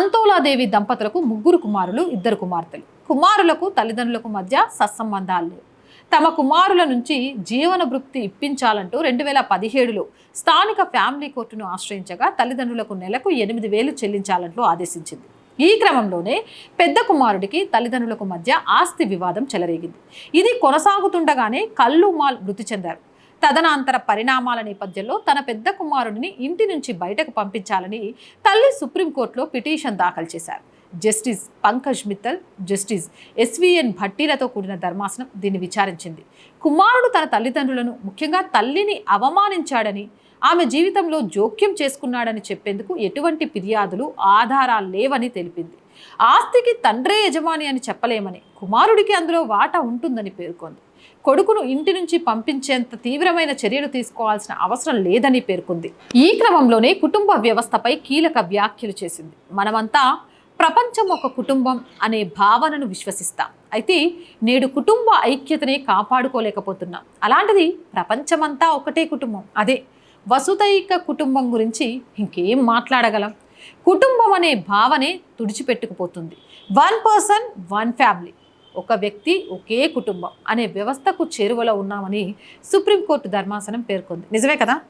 సంతోలాదేవి దంపతులకు ముగ్గురు కుమారులు ఇద్దరు కుమార్తెలు. కుమారులకు తల్లిదండ్రులకు మధ్య సత్సంబంధాలు లేవు. తమ కుమారుల నుంచి జీవన వృత్తి ఇప్పించాలంటూ రెండు వేల పదిహేడులో స్థానిక ఫ్యామిలీ కోర్టును ఆశ్రయించగా తల్లిదండ్రులకు నెలకు ఎనిమిది వేలు చెల్లించాలంటూ ఆదేశించింది. ఈ క్రమంలోనే పెద్ద కుమారుడికి తల్లిదండ్రులకు మధ్య ఆస్తి వివాదం చెలరేగింది. ఇది కొనసాగుతుండగానే కల్లు మాల్ మృతి చెందారు. తదనంతర పరిణామాల నేపథ్యంలో తన పెద్ద కుమారుడిని ఇంటి నుంచి బయటకు పంపించాలని తల్లి సుప్రీంకోర్టులో పిటిషన్ దాఖలు చేశారు. Justice Pankaj Mithal justice S V N భట్టీలతో కూడిన ధర్మాసనం దీన్ని విచారించింది. కుమారుడు తన తల్లిదండ్రులను ముఖ్యంగా తల్లిని అవమానించాడని ఆమె జీవితంలో జోక్యం చేసుకున్నాడని చెప్పేందుకు ఎటువంటి ఫిర్యాదులు ఆధారాలు లేవని తెలిపింది. ఆస్తికి తండ్రే యజమాని అని చెప్పలేమని కుమారుడికి అందులో వాటా ఉంటుందని పేర్కొంది. కొడుకును ఇంటి నుంచి పంపించేంత తీవ్రమైన చర్యలు తీసుకోవాల్సిన అవసరం లేదని పేర్కొంది. ఈ క్రమంలోనే కుటుంబ వ్యవస్థపై కీలక వ్యాఖ్యలు చేసింది. మనమంతా ప్రపంచం ఒక కుటుంబం అనే భావనను విశ్వసిస్తాం. అయితే నేడు కుటుంబ ఐక్యతనే కాపాడుకోలేకపోతున్నాం. అలాంటిది ప్రపంచమంతా ఒకటే కుటుంబం. అదే వసుదైక కుటుంబం గురించి ఇంకేం మాట్లాడగలం? కుటుంబం అనే భావనే తుడిచిపెట్టుకుపోతుంది. One person one family. ఒక వ్యక్తి ఒకే కుటుంబం అనే వ్యవస్థకు చేరువలో ఉన్నామని సుప్రీంకోర్టు ధర్మాసనం పేర్కొంది. నిజమే కదా?